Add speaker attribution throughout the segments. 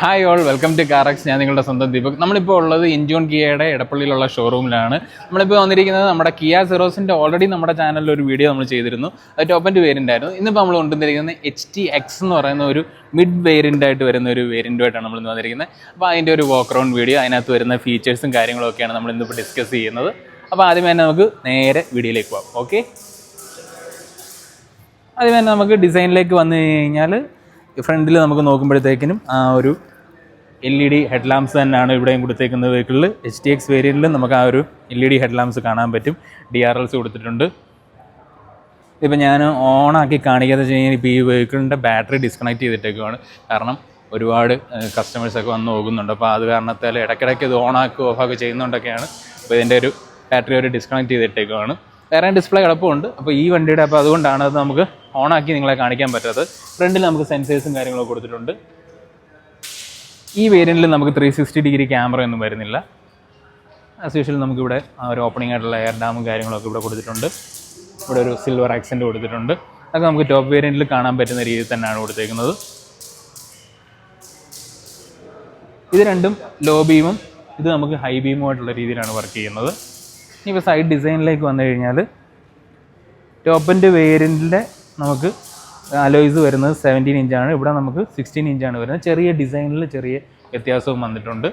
Speaker 1: Hi all welcome to Carax ഞാൻ നിങ്ങളുടെ സ്വന്തം ദീപക്. നമ്മളിപ്പോൾ ഉള്ളത് ഇൻജോൺ കിയയുടെ ഇടപ്പള്ളിയിലുള്ള ഷോറൂമിലാണ് നമ്മളിപ്പോൾ വന്നിരിക്കുന്നത് നമ്മുടെ കിയ സിറോസിന്റെ ഓൾറെഡി നമ്മുടെ ചാനലിൽ ഒരു വീഡിയോ നമ്മൾ ചെയ്തിരുന്നു. അത് ടോപ്പ് വേരിയന്റ് ആയിരുന്നു ഇന്നിപ്പോൾ നമ്മൾ കൊണ്ടുവന്നിരിക്കുന്നത് എച്ച് ടി എക്സ് എന്ന് പറയുന്ന ഒരു മിഡ് വേരിയന്റ് ആയിട്ട് വരുന്ന ഒരു വേരിയന്റുമായിട്ടാണ് നമ്മൾ ഇന്ന് വന്നിരിക്കുന്നത്. അപ്പോൾ അതിന്റെ ഒരു വോക്ക് റൗണ്ട് വീഡിയോ അതിനകത്ത് വരുന്ന ഫീച്ചേഴ്സും കാര്യങ്ങളൊക്കെയാണ് നമ്മൾ ഇന്നിപ്പോൾ ഡിസ്കസ് ചെയ്യുന്നത്. അപ്പോൾ ആദ്യമേ തന്നെ നമുക്ക് നേരെ വീഡിയോയിലേക്ക് പോകാം ഓക്കെ തന്നെ നമുക്ക് ഡിസൈനിലേക്ക് വന്നു കഴിഞ്ഞാൽ ഫ്രണ്ടിൽ നമുക്ക് നോക്കുമ്പോഴത്തേക്കിനും ആ ഒരു L E D head lamps തന്നെയാണ് ഇവിടെയും കൊടുത്തേക്കുന്ന വെഹിക്കിളിൽ എച്ച് ടി എക്സ് വേരിയന്റിലും നമുക്ക് ആ ഒരു എൽ ഇ ഡി ഹെഡ് കാണാൻ പറ്റും. ഡി ആർ എൽസ് കൊടുത്തിട്ടുണ്ട്. ഇപ്പം ഞാൻ ഓണാക്കി കാണിക്കാതെ വെച്ച് കഴിഞ്ഞാൽ ഇപ്പോൾ ഈ വെഹിക്കിളിന്റെ ബാറ്ററി ഡിസ്കണക്ട് ചെയ്തിട്ടേക്കുവാണ്. കാരണം ഒരുപാട് കസ്റ്റമേഴ്സൊക്കെ വന്ന് നോക്കുന്നുണ്ട്. അപ്പോൾ അത് കാരണത്താൽ ഇടയ്ക്കിടയ്ക്ക് ഇത് ഓണാക്കി ഓഫാക്കി ചെയ്യുന്നുണ്ടൊക്കെയാണ് അപ്പോൾ ഇതിന്റെ ഒരു ബാറ്ററി ഒരു ഡിസ്കണക്ട് ചെയ്തിട്ടേക്കുവാണ്. വേറെ ഡിസ്പ്ലേ കിടപ്പുണ്ട്. അപ്പോൾ ഈ വണ്ടിയുടെ അപ്പോൾ അതുകൊണ്ടാണ് അത് നമുക്ക് ഓണാക്കി നിങ്ങളെ കാണിക്കാൻ പറ്റാത്തത്. ഫ്രണ്ടിൽ നമുക്ക് സെൻസേഴ്സും കാര്യങ്ങളൊക്കെ കൊടുത്തിട്ടുണ്ട്. ഈ വേരിയന്റിൽ നമുക്ക് ത്രീ സിക്സ്റ്റി ഡിഗ്രി ക്യാമറ ഒന്നും വരുന്നില്ല. ആസ് യൂഷ്വൽ നമുക്കിവിടെ ഒരു ഓപ്പണിംഗ് ആയിട്ടുള്ള എയർ ഡാമും കാര്യങ്ങളൊക്കെ ഇവിടെ കൊടുത്തിട്ടുണ്ട്. ഇവിടെ ഒരു സിൽവർ ആക്സെന്റ് കൊടുത്തിട്ടുണ്ട്. അത് നമുക്ക് ടോപ്പ് വേരിയന്റിൽ കാണാൻ പറ്റുന്ന രീതിയിൽ തന്നെയാണ് കൊടുത്തേക്കുന്നത്. ഇത് രണ്ടും ലോ ബീമും ഇത് നമുക്ക് ഹൈ ബീമുമായിട്ടുള്ള രീതിയിലാണ് വർക്ക് ചെയ്യുന്നത്. ഇനിയിപ്പോൾ സൈഡ് ഡിസൈനിലേക്ക് വന്നു കഴിഞ്ഞാൽ ടോപ്പിന്റെ വേരിയന്റിന്റെ നമുക്ക് അലോയ്സ് വരുന്നത് സെവന്റീൻ ഇഞ്ചാണ് ഇവിടെ നമുക്ക് സിക്സ്റ്റീൻ ഇഞ്ചാണ് വരുന്നത്. ചെറിയ ഡിസൈനിൽ ചെറിയ വ്യത്യാസവും വന്നിട്ടുണ്ട്.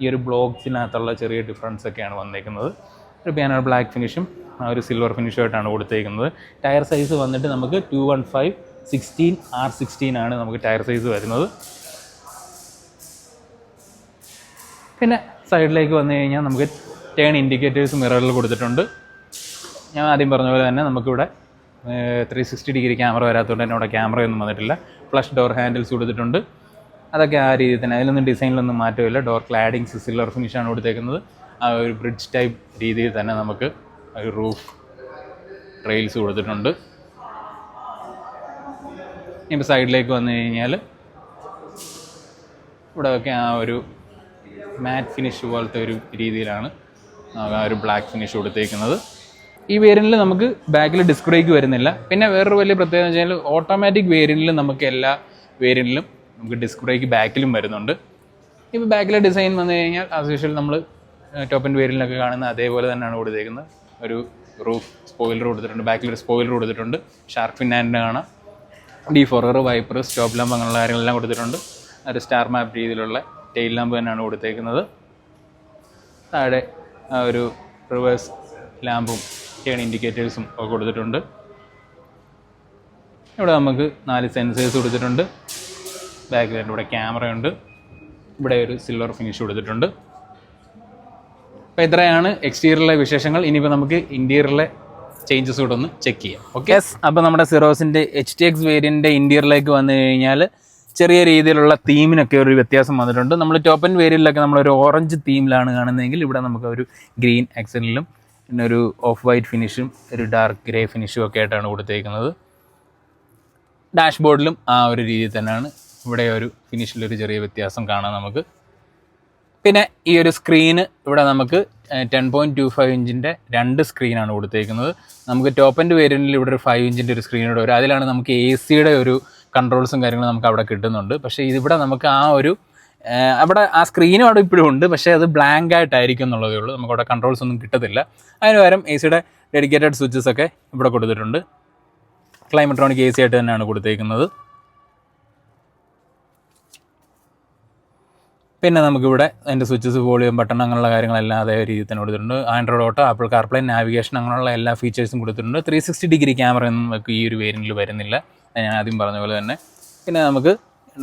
Speaker 1: ഈ ഒരു ബ്ലോക്സിനകത്തുള്ള ചെറിയ ഡിഫറൻസ് ഒക്കെയാണ് വന്നേക്കുന്നത്. ഒരു പിയാനോ ബ്ലാക്ക് ഫിനിഷും ആ ഒരു സിൽവർ ഫിനിഷും ആയിട്ടാണ് കൊടുത്തേക്കുന്നത്. ടയർ സൈസ് വന്നിട്ട് നമുക്ക് two one five sixteen R sixteen ആണ് നമുക്ക് ടയർ സൈസ് വരുന്നത്. പിന്നെ സൈഡിലേക്ക് വന്നു കഴിഞ്ഞാൽ നമുക്ക് ടേൺ ഇൻഡിക്കേറ്റേഴ്സ് മിററിൽ കൊടുത്തിട്ടുണ്ട്. ഞാൻ ആദ്യം പറഞ്ഞ പോലെ തന്നെ നമുക്കിവിടെ ത്രീ സിക്സ്റ്റി ഡിഗ്രി ക്യാമറ വരാത്തതുകൊണ്ട് തന്നെ ഇവിടെ ക്യാമറയൊന്നും വന്നിട്ടില്ല. ഫ്ലഷ് ഡോർ ഹാൻഡിൽസ് കൊടുത്തിട്ടുണ്ട്. അതൊക്കെ ആ രീതിയിൽ തന്നെ. അതിലൊന്നും ഡിസൈനിലൊന്നും മാറ്റമില്ല ഡോർ ക്ലാഡിങ്സ് സിൽവർ ഫിനിഷാണ് കൊടുത്തേക്കുന്നത്. ആ ഒരു ബ്രിഡ്ജ് ടൈപ്പ് രീതിയിൽ തന്നെ നമുക്ക് ഒരു റൂഫ് റെയിൽസ് കൊടുത്തിട്ടുണ്ട്. ഇപ്പോൾ സൈഡിലേക്ക് വന്നു കഴിഞ്ഞാൽ ഇവിടെയൊക്കെ ആ ഒരു മാറ്റ് ഫിനിഷ് പോലത്തെ ഒരു രീതിയിലാണ് ആ ഒരു ബ്ലാക്ക് ഫിനിഷ് കൊടുത്തേക്കുന്നത്. ഈ വേരിയന്റിൽ നമുക്ക് ബാക്കിൽ ഡിസ്ക് ബ്രേക്ക് വരുന്നില്ല. പിന്നെ വേറൊരു വലിയ പ്രത്യേകത എന്ന് വെച്ചാൽ ഓട്ടോമാറ്റിക് വേരിയന്റിൽ നമുക്ക് എല്ലാ വേരിയന്റിലും നമുക്ക് ഡിസ്ക് ബ്രേക്ക് ബാക്കിലും വരുന്നുണ്ട്. ഇപ്പോൾ ബാക്കിലെ ഡിസൈൻ വന്നു കഴിഞ്ഞാൽ ആസ് യൂഷ്വൽ നമ്മൾ ടോപ്പ് ആൻഡ് കാണുന്ന അതേപോലെ തന്നെയാണ് കൊടുത്തേക്കുന്നത്. ഒരു റൂഫ് സ്പോയിലർ കൊടുത്തിട്ടുണ്ട് ബാക്കിൽ ഒരു സ്പോയിലർ കൊടുത്തിട്ടുണ്ട്. ഷാർക്ക് ഫിന്നാൻഡ് കാണാം defogger wiper stop lamp അങ്ങനെയുള്ള കാര്യങ്ങളെല്ലാം കൊടുത്തിട്ടുണ്ട്. ഒരു സ്റ്റാർ മാപ്പ് രീതിയിലുള്ള ടെയിൽ ലാമ്പ് തന്നെയാണ് കൊടുത്തേക്കുന്നത്. താഴെ ഒരു റിവേഴ്സ് ലാമ്പും ടേൺ ഇൻഡിക്കേറ്റേഴ്സും ഒക്കെ കൊടുത്തിട്ടുണ്ട്. ഇവിടെ നമുക്ക് നാല് സെൻസേഴ്സ് കൊടുത്തിട്ടുണ്ട്. ബാക്കിൽ ഇവിടെ ക്യാമറ ഉണ്ട്. ഇവിടെ ഒരു സിൽവർ ഫിനിഷ് കൊടുത്തിട്ടുണ്ട്. അപ്പോൾ ഇത്രയാണ് എക്സ്റ്റീരിയറിലെ വിശേഷങ്ങൾ. ഇനിയിപ്പോൾ നമുക്ക് ഇന്റീരിയറിലെ ചേഞ്ചസ് കൂടെ ഒന്ന് ചെക്ക് ചെയ്യാം. ഓക്കെ? അപ്പോൾ നമ്മുടെ സിറോസിന്റെ എച്ച് ടി എക്സ് വേരിയന്റെ ഇന്റീരിയറിലേക്ക് വന്നു കഴിഞ്ഞാൽ ചെറിയ രീതിയിലുള്ള തീമിനൊക്കെ ഒരു വ്യത്യാസം വന്നിട്ടുണ്ട്. നമ്മൾ ടോപ്പ് ആൻഡ് വേരിയലിലൊക്കെ നമ്മളൊരു ഓറഞ്ച് തീമിലാണ് കാണുന്നതെങ്കിൽ ഇവിടെ നമുക്ക് ഒരു ഗ്രീൻ ആക്സലിലും പിന്നെ ഒരു ഓഫ് വൈറ്റ് ഫിനിഷും ഒരു ഡാർക്ക് ഗ്രേ ഫിനിഷും ഒക്കെ ആയിട്ടാണ് കൊടുത്തേക്കുന്നത്. ഡാഷ്ബോർഡിലും ആ ഒരു രീതിയിൽ തന്നെയാണ് ഇവിടെ ഒരു ഫിനിഷിലൊരു ചെറിയ വ്യത്യാസം കാണാം നമുക്ക്. പിന്നെ ഈ ഒരു സ്ക്രീന് ഇവിടെ നമുക്ക് ടെൻ പോയിന്റ് ടു ഫൈവ് ഇഞ്ചിന്റെ രണ്ട് സ്ക്രീനാണ് കൊടുത്തേക്കുന്നത്. നമുക്ക് ടോപ്പ് ആൻഡ് വേരിയന്റിൽ ഇവിടെ ഒരു ഫൈവ് ഇഞ്ചിന്റെ ഒരു സ്ക്രീൻ ഇവിടെ വരും. അതിലാണ് നമുക്ക് എ സിയുടെ ഒരു കൺട്രോൾസും കാര്യങ്ങളും നമുക്ക് അവിടെ കിട്ടുന്നുണ്ട്. പക്ഷേ ഇതിവിടെ നമുക്ക് ആ ഒരു അവിടെ ആ സ്ക്രീനും അവിടെ ഇപ്പോഴും ഉണ്ട്. പക്ഷേ അത് ബ്ലാങ്ക് ആയിട്ടായിരിക്കും എന്നുള്ളതേ ഉള്ളൂ. നമുക്ക് അവിടെ കൺട്രോൾസ് ഒന്നും കിട്ടത്തില്ല. അതിന് പകരം എ സിയുടെ ഡെഡിക്കേറ്റഡ് സ്വിച്ചസ് ഒക്കെ ഇവിടെ കൊടുത്തിട്ടുണ്ട്. ക്ലൈമട്രോണിക് എ സി ആയിട്ട് തന്നെയാണ് കൊടുത്തേക്കുന്നത്. പിന്നെ നമുക്കിവിടെ അതിന്റെ സ്വിച്ചസ് വോളിയം ബട്ടൺ അങ്ങനെയുള്ള കാര്യങ്ങളെല്ലാം അതേ രീതിയിൽ തന്നെ കൊടുത്തിട്ടുണ്ട്. Android auto Apple CarPlay navigation അങ്ങനെയുള്ള എല്ലാ ഫീച്ചേഴ്സും കൊടുത്തിട്ടുണ്ട്. ത്രീ സിക്സ്റ്റി ഡിഗ്രി ക്യാമറ ഒന്നും നമുക്ക് ഈ ഒരു വേരിയന്റിൽ വരുന്നില്ല. ഞാൻ ആദ്യം പറഞ്ഞ പോലെ തന്നെ. പിന്നെ നമുക്ക്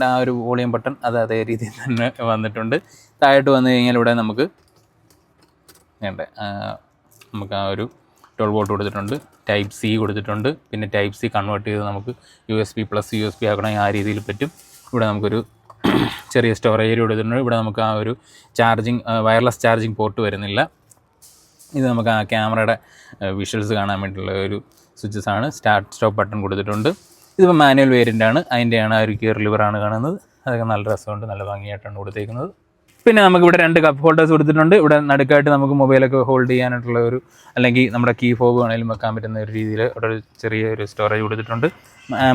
Speaker 1: ആ ഒരു വോളിയം ബട്ടൺ അത് അതേ രീതിയിൽ തന്നെ വന്നിട്ടുണ്ട്. താഴോട്ട് വന്നു കഴിഞ്ഞാൽ ഇവിടെ നമുക്ക് വേണ്ട നമുക്ക് ആ ഒരു ട്വൽവ് വോട്ട് കൊടുത്തിട്ടുണ്ട്. ടൈപ്പ് സി കൊടുത്തിട്ടുണ്ട്. പിന്നെ ടൈപ്പ് സി കൺവേർട്ട് ചെയ്ത് നമുക്ക് U S P plus U S P ആക്കണമെങ്കിൽ ആ രീതിയിൽ പറ്റും. ഇവിടെ നമുക്കൊരു ചെറിയ സ്റ്റോറേജ് കൊടുത്തിട്ടുണ്ട്. ഇവിടെ നമുക്ക് ആ ഒരു ചാർജിങ് വയർലെസ് ചാർജിങ് പോർട്ട് വരുന്നില്ല. ഇത് നമുക്ക് ആ ക്യാമറയുടെ വിഷ്വൽസ് കാണാൻ വേണ്ടിയിട്ടുള്ള ഒരു സ്വിച്ചസ് ആണ്. സ്റ്റാർട്ട് സ്റ്റോപ്പ് ബട്ടൺ കൊടുത്തിട്ടുണ്ട്. ഇതിപ്പോൾ മാനുവൽ വേരിയന്റ് ആണ് അതിന്റെയാണ് ആ ഒരു ഗിയർ ലിവറാണ് കാണുന്നത്. അതൊക്കെ നല്ല രസമുണ്ട് നല്ല ഭംഗിയായിട്ടാണ് കൊടുത്തേക്കുന്നത്. പിന്നെ നമുക്ക് ഇവിടെ രണ്ട് കപ്പ് ഹോൾഡേഴ്സ് കൊടുത്തിട്ടുണ്ട്. ഇവിടെ നടുക്കായിട്ട് നമുക്ക് മൊബൈലൊക്കെ ഹോൾഡ് ചെയ്യാനായിട്ടുള്ള ഒരു അല്ലെങ്കിൽ നമ്മുടെ കീ ഫോബ് വേണേലും വെക്കാൻ പറ്റുന്ന ഒരു രീതിയിൽ ഇവിടെ ഒരു ചെറിയ ഒരു സ്റ്റോറേജ് കൊടുത്തിട്ടുണ്ട്.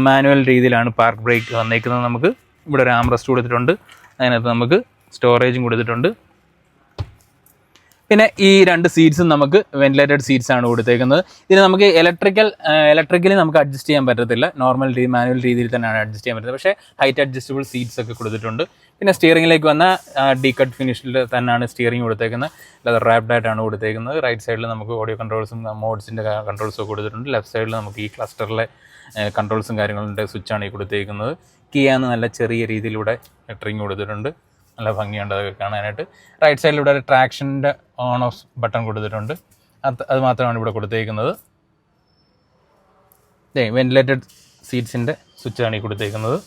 Speaker 1: മാനുവൽ രീതിയിലാണ് പാർക്ക് ബ്രേക്ക് വന്നേക്കുന്നത് നമുക്ക്. ഇവിടെ ഒരു ആംറസ്റ്റ് കൊടുത്തിട്ടുണ്ട്. അതിനകത്ത് നമുക്ക് സ്റ്റോറേജും കൊടുത്തിട്ടുണ്ട്. പിന്നെ ഈ രണ്ട് സീറ്റ്സും നമുക്ക് വെന്റിലേറ്റഡ് സീറ്റ്സ് ആണ് കൊടുത്തേക്കുന്നത്. ഇതിന് നമുക്ക് ഇലക്ട്രിക്കൽ ഇലക്ട്രിക്കലി നമുക്ക് അഡ്ജസ്റ്റ് ചെയ്യാൻ പറ്റത്തില്ല. നോർമൽ രീതി മാനുവൽ രീതിയിൽ തന്നെയാണ് അഡ്ജസ്റ്റ് ചെയ്യാൻ പറ്റുന്നത്. പക്ഷേ ഹൈറ്റ് അഡ്ജസ്റ്റബിൾ സീറ്റ്സ് ഒക്കെ കൊടുത്തിട്ടുണ്ട്. പിന്നെ സ്റ്റിയറിംഗിലേക്ക് വന്ന ഡി കട്ട് ഫിനിഷിൽ തന്നെയാണ് സ്റ്റിയറിംഗ് കൊടുത്തേക്കുന്നത്. അല്ലാതെ റാപ്ഡായിട്ടാണ് കൊടുത്തേക്കുന്നത്. റൈറ്റ് സൈഡിൽ നമുക്ക് ഓഡിയോ കൺട്രോൾസും മോഡ്സിന്റെ കൺട്രോൾസും ഒക്കെ കൊടുത്തിട്ടുണ്ട്. ലെഫ്റ്റ് സൈഡിൽ നമുക്ക് ഈ ക്ലസ്റ്ററിലെ കൺട്രോൾസും കാര്യങ്ങളുടെ സ്വിച്ചാണ് ഈ കൊടുത്തേക്കുന്നത്. കിയാന്ന് നല്ല ചെറിയ രീതിയിലൂടെ ലെറ്ററിങ് കൊടുത്തിട്ടുണ്ട്. നല്ല ഭംഗിയുണ്ട് അതൊക്കെ കാണാനായിട്ട്. റൈറ്റ് സൈഡിൽ ഇവിടെ ട്രാക്ഷന്റെ ഓൺ ഓഫ് ബട്ടൺ കൊടുത്തിട്ടുണ്ട്. അത് അത് മാത്രമാണ് ഇവിടെ കൊടുത്തേക്കുന്നത്. വെന്റിലേറ്റഡ് സീറ്റ്സിന്റെ സ്വിച്ചാണ് ഈ കൊടുത്തേക്കുന്നത്.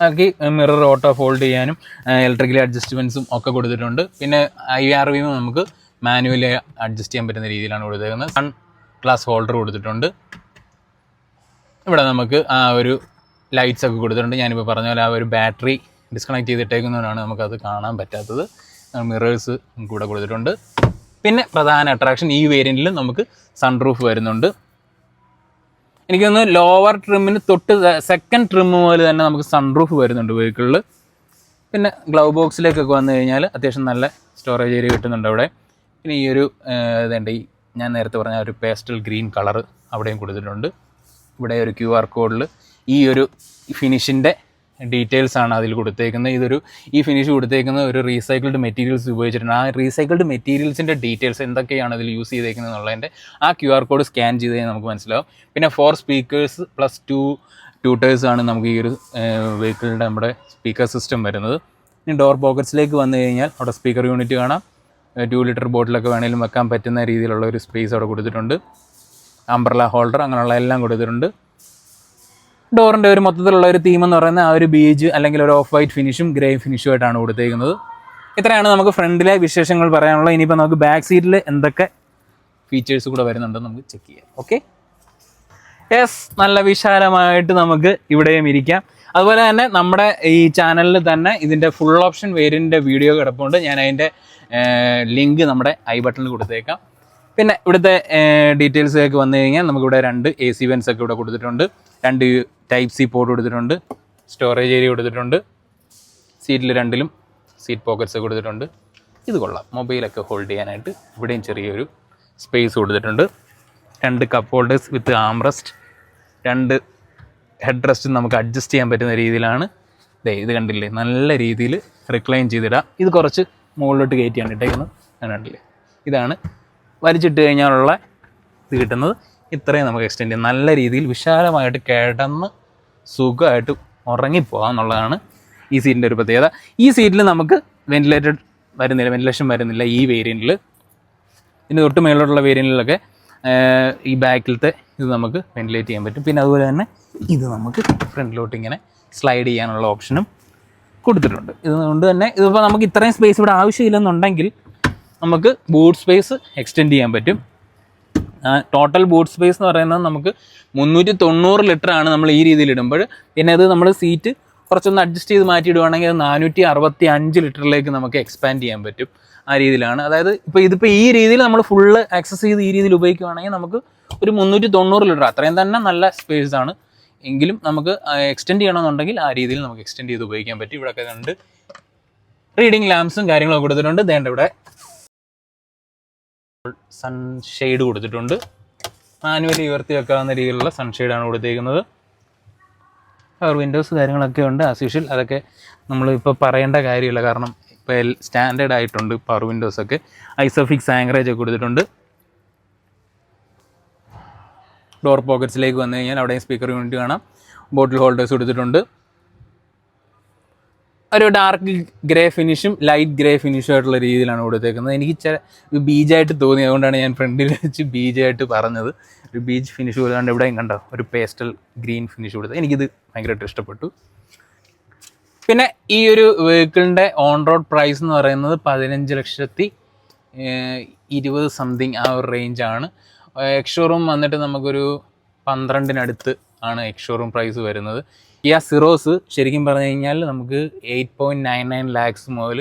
Speaker 1: ബാക്കി മിറർ ഓട്ടോ ഫോൾഡ് ചെയ്യാനും ഇലക്ട്രിക്കൽ അഡ്ജസ്റ്റ്മെന്റ്സും ഒക്കെ കൊടുത്തിട്ടുണ്ട്. പിന്നെ ഐ ആർ വിയും നമുക്ക് മാനുവലി അഡ്ജസ്റ്റ് ചെയ്യാൻ പറ്റുന്ന രീതിയിലാണ് കൊടുത്തേക്കുന്നത്. സൺ ഗ്ലാസ് ഹോൾഡർ കൊടുത്തിട്ടുണ്ട്. ഇവിടെ നമുക്ക് ആ ഒരു ലൈറ്റ്സ് ഒക്കെ കൊടുത്തിട്ടുണ്ട്. ഞാനിപ്പോൾ പറഞ്ഞ പോലെ ആ ഒരു ബാറ്ററി ഡിസ്കണക്ട് ചെയ്തിട്ടേക്കുന്നതുകൊണ്ടാണ് നമുക്കത് കാണാൻ പറ്റാത്തത്. മിറേഴ്സ് കൂടെ കൊടുത്തിട്ടുണ്ട്. പിന്നെ പ്രധാന അട്രാക്ഷൻ ഈ വേരിയന്റിൽ നമുക്ക് സൺറൂഫ് വരുന്നുണ്ട്. എനിക്ക് ലോവർ ട്രിമ്മിന് തൊട്ട് സെക്കൻഡ് ട്രിം മുതൽ തന്നെ നമുക്ക് സൺറൂഫ് വരുന്നുണ്ട് വെഹിക്കിളിൽ പിന്നെ ഗ്ലൗ ബോക്സിലേക്കൊക്കെ വന്നു കഴിഞ്ഞാൽ അത്യാവശ്യം നല്ല സ്റ്റോറേജ് ഏരിയ കിട്ടുന്നുണ്ട് അവിടെ. പിന്നെ ഈ ഒരു ഇതുണ്ട് ഈ ഞാൻ നേരത്തെ പറഞ്ഞ ഒരു പേസ്റ്റൽ ഗ്രീൻ കളർ അവിടെയും കൊടുത്തിട്ടുണ്ട്. ഇവിടെ ഒരു ക്യു ആർ കോഡിൽ ഈ ഒരു ഫിനിഷിന്റെ ഡീറ്റെയിൽസ് ആണ് അതിൽ കൊടുത്തേക്കുന്നത്. ഇതൊരു ഈ ഫിനിഷ് കൊടുത്തേക്കുന്നത് ഒരു റീസൈക്കിൾഡ് മെറ്റീരിയൽസ് ഉപയോഗിച്ചിട്ടുണ്ട് ആ റീസൈക്കിൾഡ് മെറ്റീരിയൽസിന്റെ ഡീറ്റെയിൽസ് എന്തൊക്കെയാണ് അതിൽ യൂസ് ചെയ്തേക്കുന്നത് എന്നുള്ളതിന്റെ ആ ക്യു ആർ കോഡ് സ്കാൻ ചെയ്ത് കഴിഞ്ഞാൽ നമുക്ക് മനസ്സിലാവും. പിന്നെ four speakers plus two tweeters ആണ് നമുക്ക് ഈ ഒരു വെഹിക്കിളിന്റെ നമ്മുടെ സ്പീക്കർ സിസ്റ്റം വരുന്നത്. ഇനി ഡോർ പോക്കറ്റ്സിലേക്ക് വന്നു കഴിഞ്ഞാൽ അവിടെ സ്പീക്കർ യൂണിറ്റ് കാണാം. ടു ലിറ്റർ ബോട്ടിലൊക്കെ വേണമെങ്കിലും വെക്കാൻ പറ്റുന്ന രീതിയിലുള്ള ഒരു സ്പേസ് അവിടെ കൊടുത്തിട്ടുണ്ട്. അംബ്രല ഹോൾഡർ അങ്ങനെയുള്ള എല്ലാം കൊടുത്തിട്ടുണ്ട്. ഡോറിന്റെ ഒരു മൊത്തത്തിലുള്ള ഒരു തീം എന്ന് പറയുന്നത് ആ ഒരു ബീജ് അല്ലെങ്കിൽ ഒരു ഓഫ് വൈറ്റ് ഫിനിഷും ഗ്രേ ഫിനിഷും ആയിട്ടാണ് കൊടുത്തേക്കുന്നത്. ഇത്രയാണ് നമുക്ക് ഫ്രണ്ടിലെ വിശേഷങ്ങൾ പറയാനുള്ളത്. ഇനിയിപ്പോൾ നമുക്ക് ബാക്ക് സീറ്റിൽ എന്തൊക്കെ ഫീച്ചേഴ്സ് കൂടെ വരുന്നുണ്ടെന്ന് നമുക്ക് ചെക്ക് ചെയ്യാം. ഓക്കെ യെസ് നല്ല വിശാലമായിട്ട് നമുക്ക് ഇവിടെയും ഇരിക്കാം. അതുപോലെ തന്നെ നമ്മുടെ ഈ ചാനലിൽ തന്നെ ഇതിന്റെ ഫുൾ ഓപ്ഷൻ വേരിയന്റെ വീഡിയോ കിടപ്പുണ്ട്. ഞാൻ അതിന്റെ ലിങ്ക് നമ്മുടെ ഐ ബട്ടണിൽ കൊടുത്തേക്കാം. പിന്നെ ഇവിടുത്തെ ഡീറ്റെയിൽസിലേക്ക് വന്നു കഴിഞ്ഞാൽ നമുക്കിവിടെ രണ്ട് എ സി വെൻസ് ഒക്കെ ഇവിടെ കൊടുത്തിട്ടുണ്ട്. രണ്ട് ടൈപ്പ് സി പോർട്ട് കൊടുത്തിട്ടുണ്ട്. സ്റ്റോറേജ് ഏരിയ കൊടുത്തിട്ടുണ്ട്. സീറ്റിൽ രണ്ടിലും സീറ്റ് പോക്കറ്റ്സ് കൊടുത്തിട്ടുണ്ട്. ഇത് കൊള്ളാം. മൊബൈലൊക്കെ ഹോൾഡ് ചെയ്യാനായിട്ട് ഇവിടെയും ചെറിയൊരു സ്പേസ് കൊടുത്തിട്ടുണ്ട്. രണ്ട് കപ്പ് ഹോൾഡേഴ്സ് വിത്ത് ആംറസ്റ്റ് രണ്ട് ഹെഡ് റെസ്റ്റ് നമുക്ക് അഡ്ജസ്റ്റ് ചെയ്യാൻ പറ്റുന്ന രീതിയിലാണ്. ദേ ഇത് കണ്ടില്ലേ? നല്ല രീതിയിൽ റിക്ലൈൻ ചെയ്തിടാം. ഇത് കുറച്ച് മുകളിലോട്ട് കയറ്റിയാണ് ഇട്ടേക്കുന്നത്. കണ്ടില്ലേ? ഇതാണ് വലിച്ചിട്ട് കഴിഞ്ഞാലുള്ള ഇത് കിട്ടുന്നത്. ഇത്രയും നമുക്ക് എക്സ്റ്റെൻഡ് ചെയ്യാം. നല്ല രീതിയിൽ വിശാലമായിട്ട് കിടന്ന് സുഖമായിട്ട് ഉറങ്ങിപ്പോകാം എന്നുള്ളതാണ് ഈ സീറ്റിന്റെ ഒരു പ്രത്യേകത. ഈ സീറ്റിൽ നമുക്ക് വെന്റിലേറ്റഡ് വരുന്നില്ല വെന്റിലേഷൻ വരുന്നില്ല ഈ വേരിയന്റിൽ ഇതിന് തൊട്ട് മേളിലോട്ടുള്ള വേരിയന്റിലൊക്കെ ഈ ബാക്കിലത്തെ ഇത് നമുക്ക് വെന്റിലേറ്റ് ചെയ്യാൻ പറ്റും. പിന്നെ അതുപോലെ തന്നെ ഇത് നമുക്ക് ഫ്രണ്ടിലോട്ട് ഇങ്ങനെ സ്ലൈഡ് ചെയ്യാനുള്ള ഓപ്ഷനും കൊടുത്തിട്ടുണ്ട്. ഇതുകൊണ്ട് തന്നെ ഇതിപ്പോൾ നമുക്ക് ഇത്രയും സ്പേസ് ഇവിടെ ആവശ്യമില്ലെന്നുണ്ടെങ്കിൽ നമുക്ക് ബൂട്ട് സ്പേസ് എക്സ്റ്റെൻഡ് ചെയ്യാൻ പറ്റും. ടോട്ടൽ ബൂട്ട് സ്പേസ് എന്ന് പറയുന്നത് നമുക്ക് മുന്നൂറ്റി തൊണ്ണൂറ് ലിറ്റർ ആണ് നമ്മൾ ഈ രീതിയിൽ ഇടുമ്പോൾ. പിന്നെ അത് നമ്മൾ സീറ്റ് കുറച്ചൊന്ന് അഡ്ജസ്റ്റ് ചെയ്ത് മാറ്റിയിടുവാണെങ്കിൽ അത് നാനൂറ്റി അറുപത്തി അഞ്ച് ലിറ്ററിലേക്ക് നമുക്ക് എക്സ്പാൻഡ് ചെയ്യാൻ പറ്റും ആ രീതിയിലാണ്. അതായത് ഇപ്പോൾ ഇതിപ്പോൾ ഈ രീതിയിൽ നമ്മൾ ഫുള്ള് ആക്സസ് ചെയ്ത് ഈ രീതിയിൽ ഉപയോഗിക്കുകയാണെങ്കിൽ നമുക്ക് ഒരു മുന്നൂറ്റി തൊണ്ണൂറ് ലിറ്റർ അത്രയും തന്നെ നല്ല സ്പേസ് ആണ്. എങ്കിലും നമുക്ക് എക്സ്റ്റെൻഡ് ചെയ്യണമെന്നുണ്ടെങ്കിൽ ആ രീതിയിൽ നമുക്ക് എക്സ്റ്റെൻഡ് ചെയ്ത് ഉപയോഗിക്കാൻ പറ്റും. ഇവിടെയൊക്കെ കണ്ട് റീഡിംഗ് ലാംപ്സും കാര്യങ്ങളൊക്കെ കൊടുത്തിട്ടുണ്ട്. ദേണ്ട ഇവിടെ. സൺഷെയ്ഡ് കൊടുത്തിട്ടുണ്ട്. മാനുവലി ഉയർത്തി വെക്കാവുന്ന രീതിയിലുള്ള സൺഷെയ്ഡാണ് കൊടുത്തേക്കുന്നത്. അവർ വിൻഡോസ് കാര്യങ്ങളൊക്കെ ഉണ്ട് ആസ് അതൊക്കെ നമ്മൾ ഇപ്പോൾ പറയേണ്ട കാര്യമില്ല. കാരണം ഇപ്പോൾ സ്റ്റാൻഡേർഡ് ആയിട്ടുണ്ട് പവർ വിൻഡോസ് ഒക്കെ. ഐസോഫിക്സ് ആങ്കറേജ് ഒക്കെ കൊടുത്തിട്ടുണ്ട്. ഡോർ പോക്കറ്റ്സിലേക്ക് വന്നു കഴിഞ്ഞാൽ അവിടെയും സ്പീക്കർ യൂണിറ്റ് കാണാം. ബോട്ടിൽ ഹോൾഡേഴ്സ് കൊടുത്തിട്ടുണ്ട്. ഒരു ഡാർക്ക് ഗ്രേ ഫിനിഷും ലൈറ്റ് ഗ്രേ ഫിനിഷും ആയിട്ടുള്ള രീതിയിലാണ് കൊടുത്തേക്കുന്നത്. എനിക്ക് ചില ബീജായിട്ട് തോന്നി. അതുകൊണ്ടാണ് ഞാൻ ഫ്രണ്ടിൽ വെച്ച് ബീജായിട്ട് പറഞ്ഞത്. ഒരു ബീജ് ഫിനിഷ് കൊടുക്കാണ്ട് എവിടെയും കണ്ടോ? ഒരു പേസ്റ്റൽ ഗ്രീൻ ഫിനിഷ് കൊടുത്തത്. എനിക്കിത് ഭയങ്കരമായിട്ട് ഇഷ്ടപ്പെട്ടു. പിന്നെ ഈ ഒരു വെഹിക്കിളിന്റെ ഓൺ റോഡ് പ്രൈസ് എന്ന് പറയുന്നത് പതിനഞ്ച് ലക്ഷത്തി ഇരുപത് സംതിങ് ആ ഒരു റേഞ്ചാണ് എക്സ്ഷോറൂം വന്നിട്ട് നമുക്കൊരു പന്ത്രണ്ടിനടുത്ത് ആണ് എക്സ്ഷോറൂം പ്രൈസ് വരുന്നത്. ആ സിറോസ് ശരിക്കും പറഞ്ഞു കഴിഞ്ഞാൽ നമുക്ക് eight point nine nine lakhs മുതൽ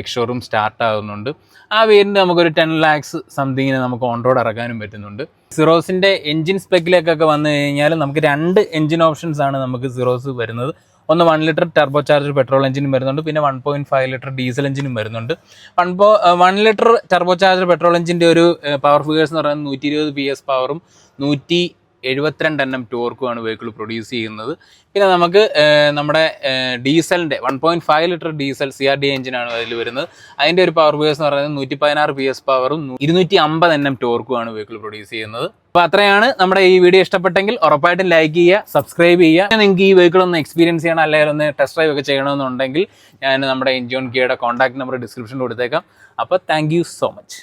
Speaker 1: എക്സ്ഷോറൂം സ്റ്റാർട്ട് ആകുന്നുണ്ട് ആ വേരിയന്റ് നമുക്കൊരു ടെൻ ലാക്സ് സംതിങ്ങിന് നമുക്ക് ഓൺ റോഡ് ഇറക്കാനും പറ്റുന്നുണ്ട്. സിറോസിന്റെ എൻജിൻ സ്പെക്കിലേക്കൊക്കെ വന്നു കഴിഞ്ഞാൽ നമുക്ക് രണ്ട് എൻജിൻ ഓപ്ഷൻസ് ആണ് നമുക്ക് സിറോസ് വരുന്നത്. ഒന്ന് one litre turbo charger petrol എഞ്ചിനും വരുന്നുണ്ട് പിന്നെ one point five litre diesel എഞ്ചിനും വരുന്നുണ്ട്. വൺ പോ one litre turbo charger petrol എഞ്ചിന്റെ ഒരു പവർ ഫിഗേഴ്സ് എന്ന് പറയുന്നത് നൂറ്റി ഇരുപത് പി എസ് പവറും നൂറ്റി എഴുപത്തിരണ്ട് എണ്ണം ടോർക്കുമാണ് വെഹിക്കിൾ പ്രൊഡ്യൂസ് ചെയ്യുന്നത്. പിന്നെ നമുക്ക് നമ്മുടെ ഡീസലിന്റെ one point five litre diesel C R D എഞ്ചിനാണ് അതിൽ വരുന്നത്. അതിന്റെ ഒരു പവർ ഫിഗേഴ്സ് എന്ന് പറയുന്നത് നൂറ്റി പതിനാറ് പി എസ് പവറും ഇരുന്നൂറ്റി അമ്പത് എണ്ണം ടോർക്കുമാണ് വെഹിക്കിൾ പ്രൊഡ്യൂസ് ചെയ്യുന്നത്. അപ്പോൾ അത്രയാണ് നമ്മുടെ ഈ വീഡിയോ ഇഷ്ടപ്പെട്ടെങ്കിൽ ഉറപ്പായിട്ടും ലൈക്ക് ചെയ്യുക സബ്സ്ക്രൈബ് ചെയ്യുക. നിങ്ങൾക്ക് ഈ വെഹിക്കിൾ ഒന്ന് എക്സ്പീരിയൻസ് ചെയ്യണം അല്ലെങ്കിൽ ഒന്ന് ടെസ്റ്റ് ഡ്രൈവ് ഒക്കെ ചെയ്യണമെന്നുണ്ടെങ്കിൽ ഞാൻ നമ്മുടെ എൻജിയോൺ കിയുടെ കോൺടാക്ട് നമ്പർ ഡിസ്ക്രിപ്ഷനിൽ കൊടുത്തേക്കാം. അപ്പോൾ താങ്ക് സോ മച്ച്